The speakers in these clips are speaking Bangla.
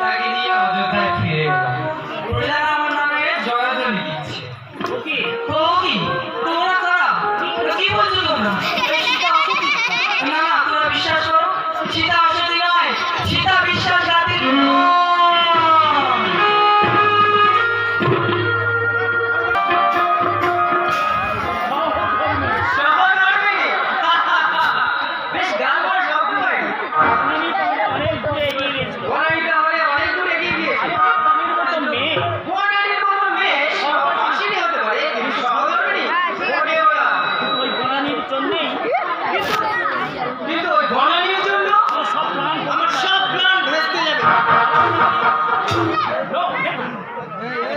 Bye. No, never.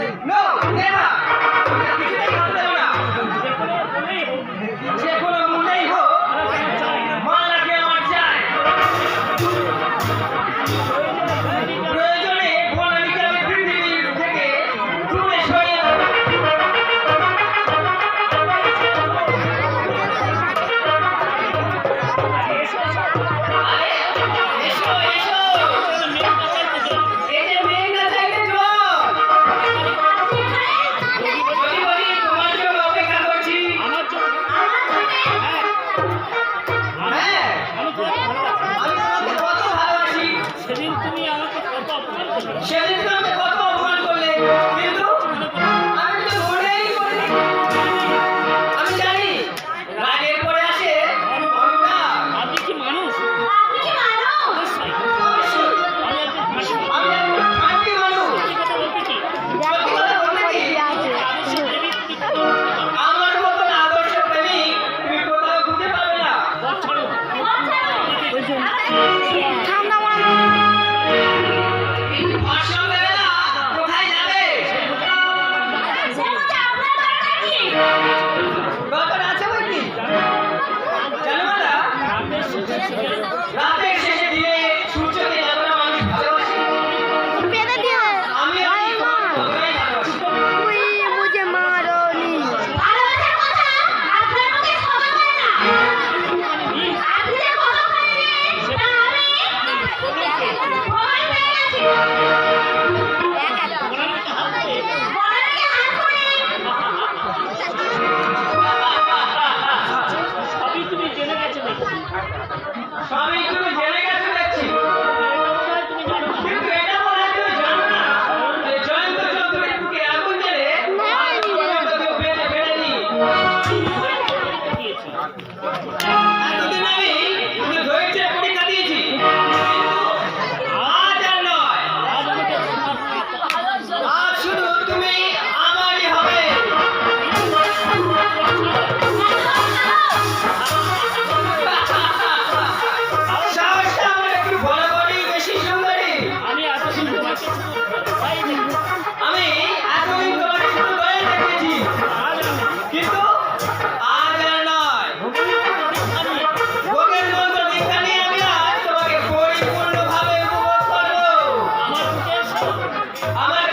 আমার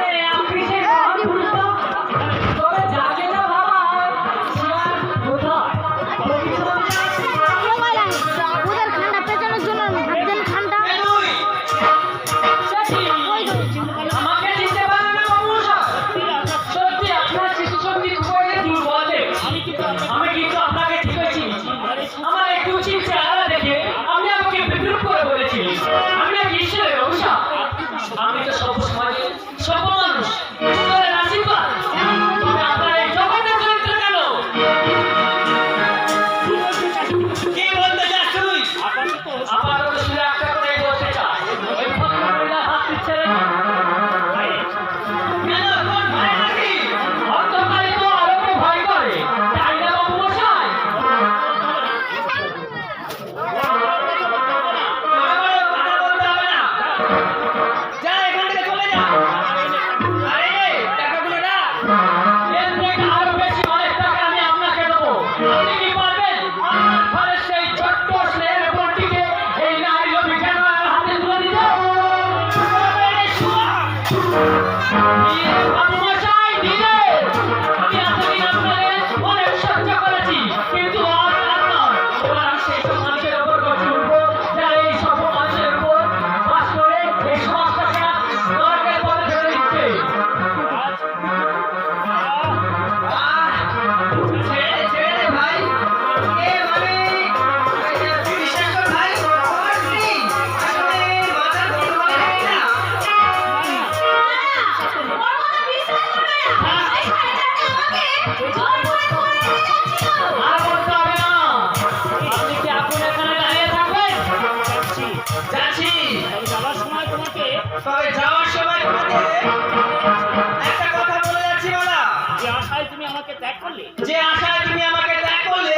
তবে যাওয়ার সময় তোমাকে যাওয়ার সময় একটা কথা বলে যাচ্ছি যে আশায় তুমি আমাকে করলে, যে আশায় তুমি আমাকে ত্যাগ করলে